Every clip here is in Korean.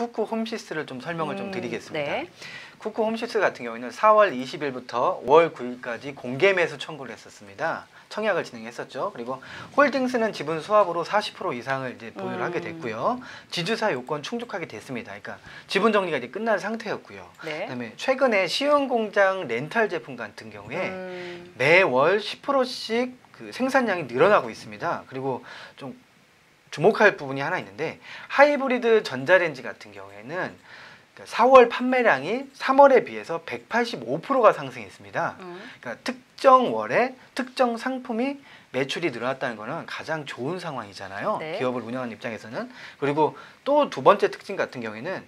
쿠쿠 홈시스를 좀 설명을 좀 음, 드리겠습니다. 네. 쿠쿠 홈시스 같은 경우에는 4월 20일부터 5월 9일까지 공개 매수 청구를 했었습니다. 청약을 진행했었죠. 그리고 홀딩스는 지분 수합으로 40% 이상을 이제 보유를 음. 하게 됐고요. 지주사 요건 충족하게 됐습니다. 그러니까 지분 정리가 이제 끝난 상태였고요. 네. 그다음에 최근에 시흥공장 렌탈 제품 같은 경우에 음, 매월 10%씩 그 생산량이 늘어나고 있습니다. 그리고 좀 주목할 부분이 하나 있는데 하이브리드 전자레인지 같은 경우에는 4월 판매량이 3월에 비해서 185%가 상승했습니다. 음, 그러니까 특정 월에 특정 상품이 매출이 늘어났다는 것은 가장 좋은 상황이잖아요. 네. 기업을 운영하는 입장에서는 그리고 또 두 번째 특징 같은 경우에는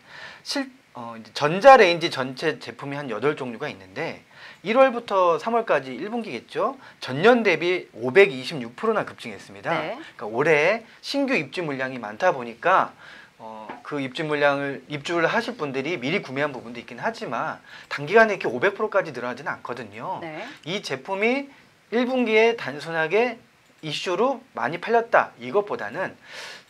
실 어, 전자레인지 전체 제품이 한 8종류가 있는데 1월부터 3월까지 1분기겠죠. 전년 대비 526%나 급증했습니다. 네. 그러니까 올해 신규 입주 물량이 많다 보니까 어, 그 입주 물량을 입주를 하실 분들이 미리 구매한 부분도 있긴 하지만 단기간에 이렇게 500%까지 늘어나지는 않거든요. 네. 이 제품이 1분기에 단순하게 이슈로 많이 팔렸다 이것보다는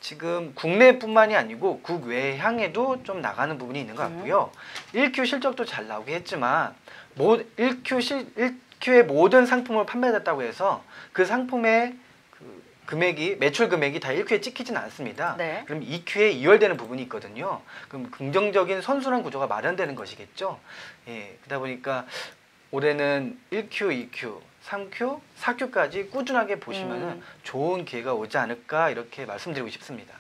지금 국내뿐만이 아니고 국외 향에도 좀 나가는 부분이 있는 것 같고요. 1Q 실적도 잘 나오게 했지만 모 1Q 실 1Q의 모든 상품을 판매했다고 해서 그 상품의 그 금액이 매출 금액이 다 1Q에 찍히진 않습니다. 네. 그럼 2Q에 이월되는 부분이 있거든요. 그럼 긍정적인 선순환 구조가 마련되는 것이겠죠. 예, 그러다 보니까 올해는 1Q, 2Q, 3Q, 4Q까지 꾸준하게 보시면은 음. 좋은 기회가 오지 않을까 이렇게 말씀드리고 싶습니다.